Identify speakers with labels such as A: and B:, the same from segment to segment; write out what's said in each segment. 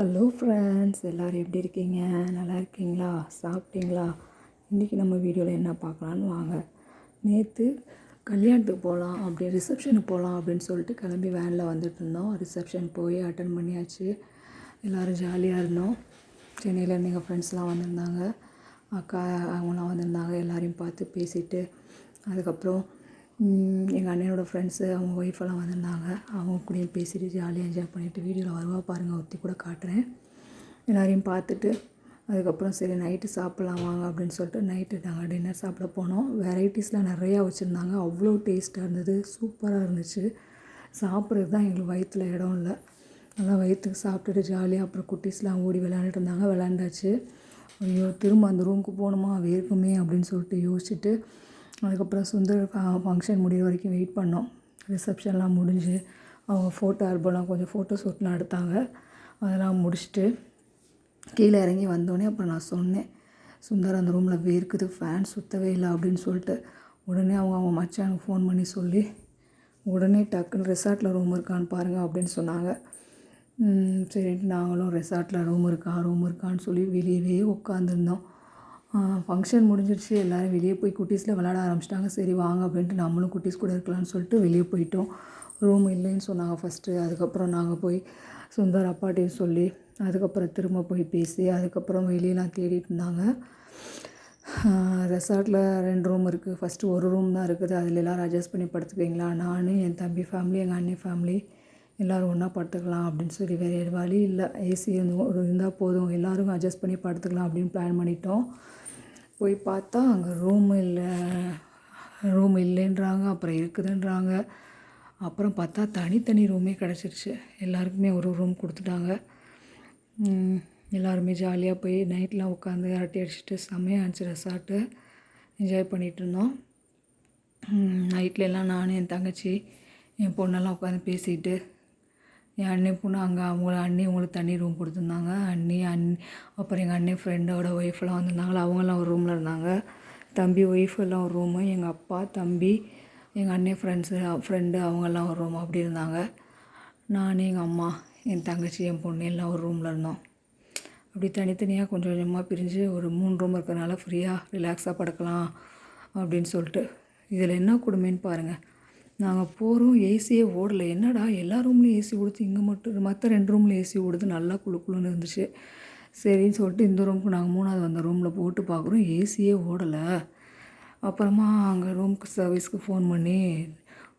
A: hello friends எல்லோரும் எப்படி இருக்கீங்க நல்லா இருக்கீங்களா சாப்பிட்டீங்களா இன்றைக்கி நம்ம வீடியோவில் என்ன பார்க்கலான்னு வாங்க நேற்று கல்யாணத்துக்கு போகலாம் அப்படி ரிசப்ஷனுக்கு போகலாம் அப்படின்னு சொல்லிட்டு கிளம்பி வேனில் வந்துட்டு இருந்தோம் ரிசப்ஷன் போய் அட்டன் பண்ணியாச்சு எல்லோரும் ஜாலியாக இருந்தோம் சென்னையில் எங்கள் ஃப்ரெண்ட்ஸ்லாம் வந்திருந்தாங்க அக்கா அவங்களாம் வந்திருந்தாங்க எல்லோரையும் பார்த்து பேசிவிட்டு அதுக்கப்புறம் எங்கள் அண்ணனோட ஃப்ரெண்ட்ஸு அவங்க ஒய்ஃபெல்லாம் வந்திருந்தாங்க அவங்க கூடயும் பேசிட்டு ஜாலியாக என்ஜாய் பண்ணிவிட்டு வீடியோவில் வருவா பாருங்கள் ஒருத்தி கூட காட்டுறேன் எல்லோரையும் பார்த்துட்டு அதுக்கப்புறம் சரி நைட்டு சாப்பிட்லாம் வாங்க அப்படின்னு சொல்லிட்டு நைட்டு நாங்கள் டின்னர் சாப்பிட போனோம் வெரைட்டிஸ்லாம் நிறையா வச்சுருந்தாங்க அவ்வளோ டேஸ்ட்டாக இருந்தது சூப்பராக இருந்துச்சு சாப்பிட்றது தான் எங்களுக்கு வயிற்றில் இடம் இல்லை நல்லா வயிற்றுக்கு சாப்பிட்டுட்டு ஜாலியாக அப்புறம் குட்டீஸ்லாம் ஓடி விளையாண்டுட்டு இருந்தாங்க விளாண்டாச்சு ஐயோ திரும்ப அந்த ரூமுக்கு போகணுமா வேர்க்குமே அப்படின்னு சொல்லிட்டு யோசிச்சுட்டு அதுக்கப்புறம் சுந்தர் ஃபங்க்ஷன் முடிகிற வரைக்கும் வெயிட் பண்ணோம் ரிசப்ஷன்லாம் முடிஞ்சு அவங்க ஃபோட்டோ ஆல்பம்லாம் கொஞ்சம் ஃபோட்டோ ஷூட்லாம் எடுத்தாங்க அதெல்லாம் முடிச்சுட்டு கீழே இறங்கி வந்தோடனே அப்புறம் நான் சொன்னேன் சுந்தர் அந்த ரூமில் வேர்க்குது ஃபேன் சுத்தவே இல்லை அப்படின்னு சொல்லிட்டு உடனே அவங்க அவங்க மச்சானுக்கு ஃபோன் பண்ணி சொல்லி உடனே டக்குன்னு ரெசார்ட்டில் ரூம் இருக்கான்னு பாருங்கள் அப்படின்னு சொன்னாங்க சரி நாங்களும் ரெசார்ட்டில் ரூம் இருக்கா ரூம் இருக்கான்னு சொல்லி வெளியவே உட்காந்துருந்தோம் ஃபங்க்ஷன் முடிஞ்சிருச்சு எல்லோரும் வெளியே போய் குட்டீஸில் விளாட ஆரம்பிச்சிட்டாங்க சரி வாங்க அப்படின்ட்டு நம்மளும் குட்டீஸ் கூட இருக்கலாம்னு சொல்லிட்டு வெளியே போயிட்டோம் ரூம் இல்லைன்னு சொன்னாங்க ஃபஸ்ட்டு அதுக்கப்புறம் நாங்கள் போய் சுந்தர் அப்பாட்டையும் சொல்லி அதுக்கப்புறம் திரும்ப போய் பேசி அதுக்கப்புறம் வெளியெலாம் தேடிட்டு இருந்தாங்க ரெசார்ட்டில் ரெண்டு ரூம் இருக்குது ஃபஸ்ட்டு ஒரு ரூம் தான் இருக்குது அதில் எல்லோரும் அட்ஜஸ்ட் பண்ணி படுத்துக்கிங்களா நான் என் தம்பி ஃபேமிலி எங்கள் அண்ணன் ஃபேமிலி எல்லோரும் ஒன்றா படுத்துக்கலாம் அப்படின்னு சொல்லி வேறு வழி இல்லை ஏசி இருந்தோம் இருந்தால் போதும் எல்லோரும் அட்ஜஸ்ட் பண்ணி படுத்துக்கலாம் அப்படின்னு பிளான் பண்ணிட்டோம் போய் பார்த்தா அங்கே ரூம் இல்லை ரூம் இல்லைன்றாங்க அப்புறம் இருக்குதுன்றாங்க அப்புறம் பார்த்தா தனித்தனி ரூமே கிடச்சிருச்சு எல்லாருக்குமே ஒரு ரூம் கொடுத்துட்டாங்க எல்லாருமே ஜாலியாக போய் நைட்லாம் உட்காந்து அரட்டி அடிச்சுட்டு செம்மையாக இருந்துச்சு ரெசார்ட்டு என்ஜாய் பண்ணிகிட்டு இருந்தோம் நைட்லலாம் நான் என் தங்கச்சி என் பொண்ணெல்லாம் உட்காந்து பேசிகிட்டு என் அண்ணன் போனால் அங்கே அவங்க அண்ணி அவங்களுக்கு தனி ரூம் கொடுத்துருந்தாங்க அண்ணி அண் அப்புறம் எங்கள் அண்ணன் ஃப்ரெண்டோட ஒய்ஃப்லாம் வந்திருந்தாங்களா அவங்களாம் ஒரு ரூமில் இருந்தாங்க தம்பி ஒய்ஃப் எல்லாம் ஒரு ரூமு எங்கள் அப்பா தம்பி எங்கள் அண்ணன் ஃப்ரெண்ட்ஸு ஃப்ரெண்டு அவங்கெல்லாம் ஒரு ரூம் அப்படி இருந்தாங்க நான் எங்கள் அம்மா என் தங்கச்சி என் பொண்ணு எல்லாம் ஒரு ரூமில் இருந்தோம் அப்படி தனித்தனியாக கொஞ்சம் கொஞ்சமாக பிரிஞ்சு ஒரு மூணு ரூம் இருக்கிறனால ஃப்ரீயாக ரிலாக்ஸாக படுக்கலாம் அப்படின்னு சொல்லிட்டு இதில் என்ன கொடுமைன்னு பாருங்கள் நாங்கள் போகிறோம் ஏசியே ஓடலை என்னடா எல்லா ரூம்லையும் ஏசி ஓடுது இங்கே மட்டும் மற்ற ரெண்டு ரூமில் ஏசி ஓடுது நல்லா குழு குழுன்னு இருந்துச்சு சரின்னு சொல்லிட்டு இந்த ரூமுக்கு நாங்கள் மூணாவது வந்த ரூமில் போட்டு பார்க்குறோம் ஏசியே ஓடலை அப்புறமா அங்கே ரூமுக்கு சர்வீஸ்க்கு ஃபோன் பண்ணி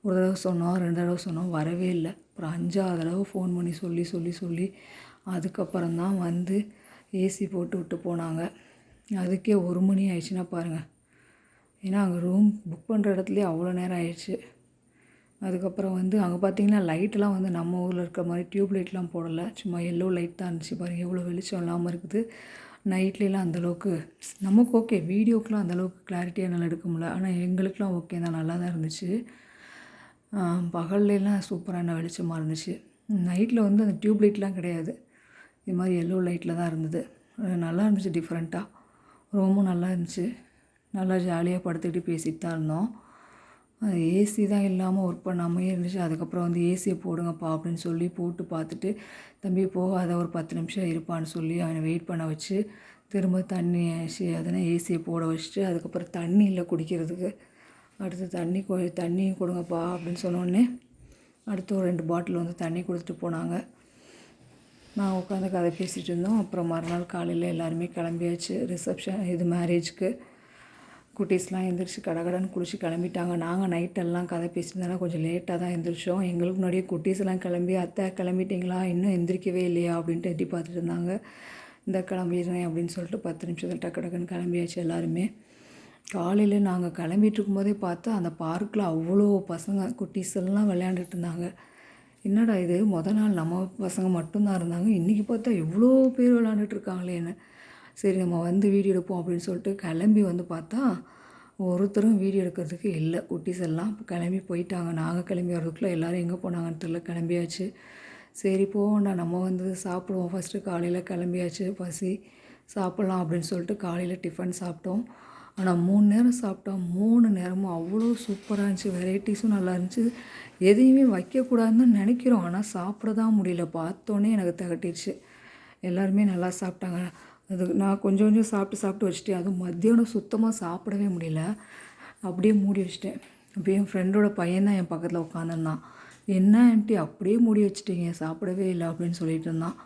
A: ஒரு தடவை சொன்னோம் ரெண்டு தடவை சொன்னோம் வரவே இல்லை அப்புறம் அஞ்சாவது தடவை ஃபோன் பண்ணி சொல்லி சொல்லி சொல்லி அதுக்கப்புறம் தான் வந்து ஏசி போட்டு விட்டு போனாங்க அதுக்கே ஒரு மணி ஆயிடுச்சுன்னா பாருங்கள் ஏன்னா அங்கே ரூம் புக் பண்ணுற இடத்துலேயே அவ்வளோ நேரம் ஆயிடுச்சு அதுக்கப்புறம் வந்து அங்கே பார்த்தீங்கன்னா லைட்டெலாம் வந்து நம்ம ஊரில் இருக்கிற மாதிரி டியூப் லைட்லாம் போடலை சும்மா எல்லோ லைட் தான் இருந்துச்சு பாருங்கள் எவ்வளோ வெளிச்சம் இல்லாமல் இருக்குது நைட்லலாம் அந்தளவுக்கு நமக்கு ஓகே வீடியோக்கெலாம் அந்தளவுக்கு கிளாரிட்டியாக நல்லா எடுக்க முடியல ஆனால் எங்களுக்கெலாம் ஓகே தான் நல்லா தான் இருந்துச்சு பகல்லாம் சூப்பரான வெளிச்சமாக இருந்துச்சு நைட்டில் வந்து அந்த டியூப் லைட்லாம் கிடையாது இது மாதிரி எல்லோ லைட்டில் தான் இருந்தது நல்லா இருந்துச்சு டிஃப்ரெண்ட்டாக ரொம்ப நல்லா இருந்துச்சு நல்லா ஜாலியாக படுத்துக்கிட்டு பேசிகிட்டு தான் இருந்தோம் ஏசி தான் இல்லாமல் ஒர்க் பண்ணாமே இருந்துச்சு அதுக்கப்புறம் வந்து ஏசியை போடுங்கப்பா அப்படின்னு சொல்லி போட்டு பார்த்துட்டு தம்பி போகாத ஒரு பத்து நிமிஷம் இருப்பான்னு சொல்லி அவனை வெயிட் பண்ண வச்சு திரும்ப தண்ணி அதனால் ஏசியை போட வச்சுட்டு அதுக்கப்புறம் தண்ணி இல்லை குடிக்கிறதுக்கு அடுத்து தண்ணி கொ தண்ணி கொடுங்கப்பா அப்படின்னு சொன்னோடனே அடுத்து ஒரு ரெண்டு பாட்டில் வந்து தண்ணி கொடுத்துட்டு போனாங்க நான் உட்காந்து கதை பேசிகிட்டு இருந்தோம் அப்புறம் மறுநாள் காலையில் எல்லாருமே கிளம்பியாச்சு ரிசப்ஷன் இது மேரேஜ்க்கு குட்டீஸ்லாம் எழுந்திரிச்சு கடகடன்னு குளிச்சு கிளம்பிட்டாங்க நாங்கள் நைட்டெல்லாம் கதை பேசியிருந்தனா கொஞ்சம் லேட்டாக தான் எழுந்திரிச்சோம் எங்களுக்கு முன்னாடியே குட்டீஸ்லாம் கிளம்பி அத்தை கிளம்பிட்டிங்களா இன்னும் எந்திரிக்கவே இல்லையா அப்படின்ட்டு எட்டி பார்த்துட்டு இருந்தாங்க இந்த கிளம்பிடுறேன் அப்படின்னு சொல்லிட்டு பத்து நிமிஷத்தில் டக்கு டக்குன்னு கிளம்பியாச்சு எல்லாருமே காலையில் நாங்கள் கிளம்பிட்டு இருக்கும்போதே பார்த்தா அந்த பார்க்கில் அவ்வளோ பசங்க குட்டீஸ் எல்லாம் விளையாண்டுட்டு இருந்தாங்க என்னடா இது மொதல் நாள் நம்ம பசங்க மட்டும்தான் இருந்தாங்க இன்றைக்கி பார்த்தா எவ்வளோ பேர் விளையாண்டுட்டு இருக்காங்களேன்னு சரி நம்ம வந்து வீடியோ எடுப்போம் அப்படின்னு சொல்லிட்டு கிளம்பி வந்து பார்த்தா ஒருத்தரும் வீடியோ எடுக்கிறதுக்கு இல்லை குட்டீஸ் எல்லாம் கிளம்பி போயிட்டாங்க நாங்கள் கிளம்பி வர்றதுக்குள்ளே எல்லோரும் எங்கே போனாங்கன்னு தெரியல கிளம்பியாச்சு சரி போவோம்டா நம்ம வந்து சாப்பிடுவோம் ஃபஸ்ட்டு காலையில் கிளம்பியாச்சு பசி சாப்பிட்லாம் அப்படின்னு சொல்லிட்டு காலையில் டிஃபன் சாப்பிட்டோம் ஆனால் மூணு நேரம் சாப்பிட்டோம் மூணு நேரமும் அவ்வளோ சூப்பராக இருந்துச்சு வெரைட்டிஸும் நல்லா இருந்துச்சு எதையுமே வைக்கக்கூடாதுன்னு நினைக்கிறோம் ஆனால் சாப்பிட தான் முடியல பார்த்தோன்னே எனக்கு தகட்டிடுச்சு எல்லாருமே நல்லா சாப்பிட்டாங்க அது நான் கொஞ்சம் கொஞ்சம் சாப்பிட்டு சாப்பிட்டு வச்சுட்டேன் அதுவும் மத்தியானம் சுத்தமாக சாப்பிடவே முடியல அப்படியே மூடி வச்சுட்டேன் அப்படியே என் ஃப்ரெண்டோட பையன் தான் என் பக்கத்தில் உட்காந்துருந்தான் என்ன ஆண்டி அப்படியே மூடி வச்சுட்டீங்க சாப்பிடவே இல்லை அப்படின்னு சொல்லிட்டு இருந்தான்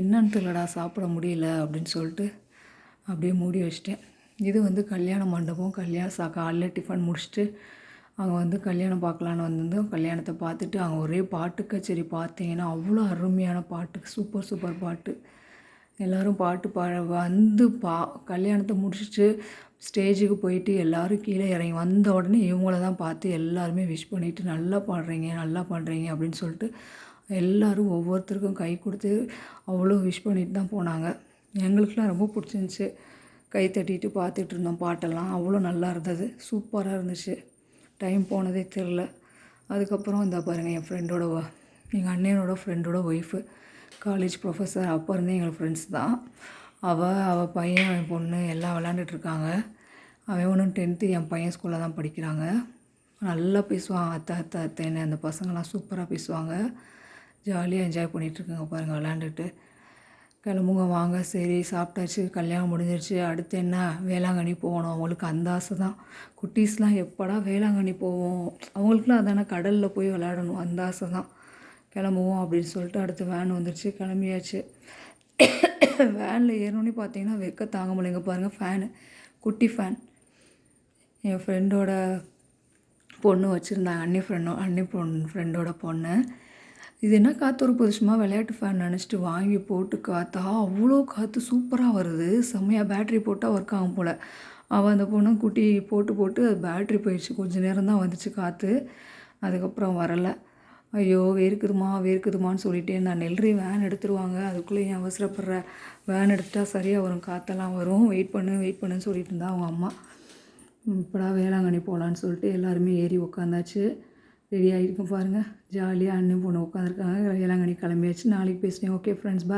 A: என்னன்னு தெரியலடா சாப்பிட முடியல அப்படின்னு சொல்லிட்டு அப்படியே மூடி வச்சிட்டேன் இது வந்து கல்யாண மண்டபம் கல்யாணம் சா காலைல டிஃபன் முடிச்சுட்டு அங்கே வந்து கல்யாணம் பார்க்கலான்னு வந்திருந்தோம் கல்யாணத்தை பார்த்துட்டு அங்கே ஒரே பாட்டு கச்சேரி பார்த்தீங்கன்னா அவ்வளோ அருமையான பாட்டு சூப்பர் சூப்பர் பாட்டு எல்லோரும் பாட்டு பாட வந்து பா கல்யாணத்தை முடிச்சுட்டு ஸ்டேஜுக்கு போயிட்டு எல்லோரும் கீழே இறங்கி வந்த உடனே இவங்கள தான் பார்த்து எல்லாருமே விஷ் பண்ணிவிட்டு நல்லா பாடுறீங்க நல்லா பண்ணுறீங்க அப்படின்னு சொல்லிட்டு எல்லோரும் ஒவ்வொருத்தருக்கும் கை கொடுத்து அவ்வளோ விஷ் பண்ணிட்டு தான் போனாங்க எங்களுக்கெலாம் ரொம்ப பிடிச்சிருந்துச்சி கை தட்டிட்டு பார்த்துட்டு இருந்தோம் பாட்டெல்லாம் அவ்வளோ நல்லா இருந்தது சூப்பராக இருந்துச்சு டைம் போனதே தெரில அதுக்கப்புறம் இந்த பாருங்கள் என் ஃப்ரெண்டோட எங்கள் அண்ணனோட ஃப்ரெண்டோட ஒய்ஃபு காலேஜ் ப்ரொஃபஸர் அப்போ இருந்தே எங்கள் ஃப்ரெண்ட்ஸ் தான் அவள் அவள் பையன் என் பொண்ணு எல்லாம் விளாண்டுட்ருக்காங்க அவன் ஒன்றும் டென்த்து என் பையன் ஸ்கூலில் தான் படிக்கிறாங்க நல்லா பேசுவான் அத்தை அத்தை அத்தைன்னு அந்த பசங்களாம் சூப்பராக பேசுவாங்க ஜாலியாக என்ஜாய் பண்ணிகிட்ருக்குங்க பாருங்கள் விளாண்டுட்டு கிளம்புங்க வாங்க சரி சாப்பிட்டாச்சு கல்யாணம் முடிஞ்சிருச்சு அடுத்து என்ன வேளாங்கண்ணி போகணும் அவங்களுக்கு அந்த ஆசை தான் குட்டீஸ்லாம் எப்படா வேளாங்கண்ணி போவோம் அவங்களுக்குலாம் அதான கடலில் போய் விளாடணும் அந்த ஆசை தான் கிளம்புவோம் அப்படின்னு சொல்லிட்டு அடுத்து வேன் வந்துருச்சு கிளம்பியாச்சு வேனில் ஏறணுன்னு பார்த்தீங்கன்னா வெக்க தாங்க முடியுங்க பாருங்கள் ஃபேனு குட்டி ஃபேன் என் ஃப்ரெண்டோட பொண்ணு வச்சுருந்தாங்க அண்ணி ஃப்ரெண்டோ அண்ணி பொண்ணு ஃப்ரெண்டோட பொண்ணு இது என்ன காற்று ஒரு புதுசுமாக விளையாட்டு ஃபேன் நினச்சிட்டு வாங்கி போட்டு காற்றா அவ்வளோ காற்று சூப்பராக வருது செம்மையாக பேட்ரி போட்டால் ஒர்க் ஆகும் போல் அவள் அந்த பொண்ணும் குட்டி போட்டு போட்டு அது பேட்ரி போயிடுச்சு கொஞ்சம் நேரம் தான் வந்துச்சு காற்று அதுக்கப்புறம் வரலை ஐயோ வேர்க்குதுமா வேர்க்குதுமான்னு சொல்லிட்டே நான் நெல்றி வேன் எடுத்துருவாங்க அதுக்குள்ளே ஏன் அவசரப்படுற வேன் எடுத்துட்டா சரியாக வரும் காற்றெல்லாம் வரும் வெயிட் பண்ணு வெயிட் பண்ணுன்னு சொல்லிட்டு இருந்தா அவங்க அம்மா இப்படா வேளாங்கண்ணி போகலான்னு சொல்லிட்டு எல்லாருமே ஏறி உக்காந்தாச்சு ரெடி ஆகிருக்கும் பாருங்கள் ஜாலியாக அண்ணன் பொண்ணு உட்காந்துருக்காங்க வேளாங்கண்ணி கிளம்பியாச்சு நாளைக்கு பேசுனேன் ஓகே ஃப்ரெண்ட்ஸ் பாய்